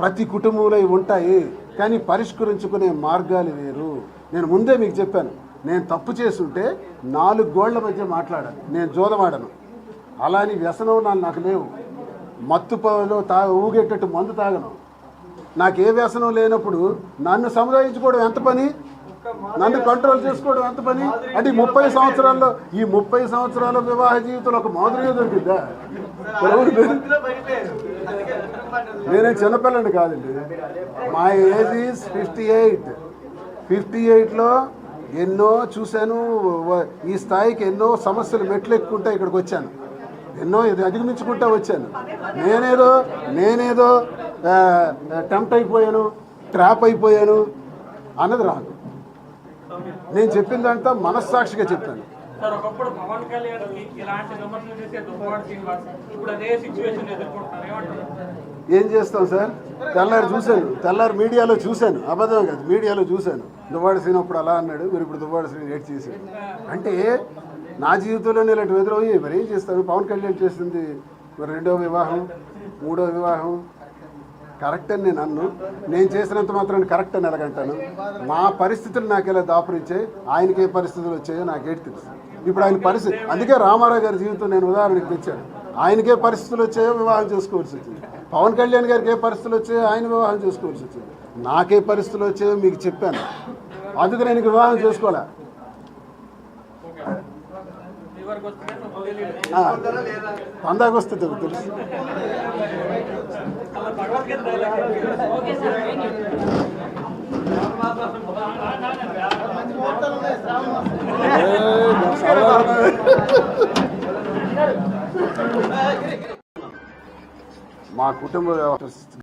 ప్రతి కుటుంబంలో ఉంటాయి కానీ పరిష్కరించుకునే మార్గాలు వేరు. నేను ముందే మీకు చెప్పాను నేను తప్పు చేస్తుంటే నాలుగు గోళ్ళ మధ్య మాట్లాడాను నేను జోదమాడను అలాని వ్యసనం నాకు లేవు. మత్తు పలో తా ఊగేటట్టు మందు తాగను. నాకు ఏ వ్యసనం లేనప్పుడు నన్ను సముదాయించుకోవడం ఎంత పని? నన్ను కంట్రోల్ చేసుకోవడం ఎంత పని? అంటే ఈ ముప్పై సంవత్సరాల్లో ఈ ముప్పై సంవత్సరాల వివాహ జీవితంలో ఒక మాదిరిగా దొరికిందా? నేనే చిన్నపిల్లండి కాదండి. మా age is fifty eight fifty ఎయిట్లో ఎన్నో చూశాను ఈ స్థాయికి ఎన్నో సమస్యలు మెట్లు ఎక్కుంటే ఇక్కడికి వచ్చాను. ఎన్నో ఇది అధిగమించుకుంటా వచ్చాను. నేనేదో నేనేదో టెంప్ట్ అయిపోయాను ట్రాప్ అయిపోయాను అన్నది రాదు. నేను చెప్పిందంతా మనస్సాక్షిగా చెప్పాను. సార్ ఒకప్పుడు పవన్ కళ్యాణ్కి ఇలాంటి విమర్శలు చేసే దుబ్బాడు శ్రీనివాస్ ఇప్పుడు అదే సిచ్యువేషన్ ఎదుర్కొంటున్నారు. ఏమంటారు? ఏం చేస్తాం సార్? తెల్లారి చూశాను. తెల్లారి మీడియాలో చూశాను. అబద్ధం కాదు మీడియాలో చూశాను. దువ్వాడ శ్రీని అప్పుడు అలా అన్నాడు మీరు ఇప్పుడు దువ్వాడ శ్రీని ఏడ్ చేశాడు అంటే నా జీవితంలోనే ఇలాంటి ఎదురయ్యి మరి ఏం చేస్తాను పవన్ కళ్యాణ్ చేసింది మరి రెండో వివాహం మూడో వివాహం కరెక్ట్ అని నేను అన్ను నేను చేసినంత మాత్రం కరెక్ట్ అని ఎలాగంటాను? నా పరిస్థితులు నాకు ఎలా దాపురించాయి ఆయనకి ఏ పరిస్థితులు వచ్చాయో నాకేటి తెలుసు. ఇప్పుడు ఆయన పరిస్థితి అందుకే రామారావు గారి జీవితం నేను ఉదాహరణకి తెచ్చాను. ఆయనకే పరిస్థితులు వచ్చాయో వివాహం చేసుకోవాల్సి వచ్చింది. పవన్ కళ్యాణ్ గారికి ఏ పరిస్థితులు వచ్చాయో ఆయన వివాహం చేసుకోవాల్సి వచ్చింది. నాకే పరిస్థితులు వచ్చాయో మీకు చెప్పాను. అందుకు నేను వివాహం చేసుకోలే మీ వస్తుంది తెలుసు. మా కుటుంబ వ్యవస్థ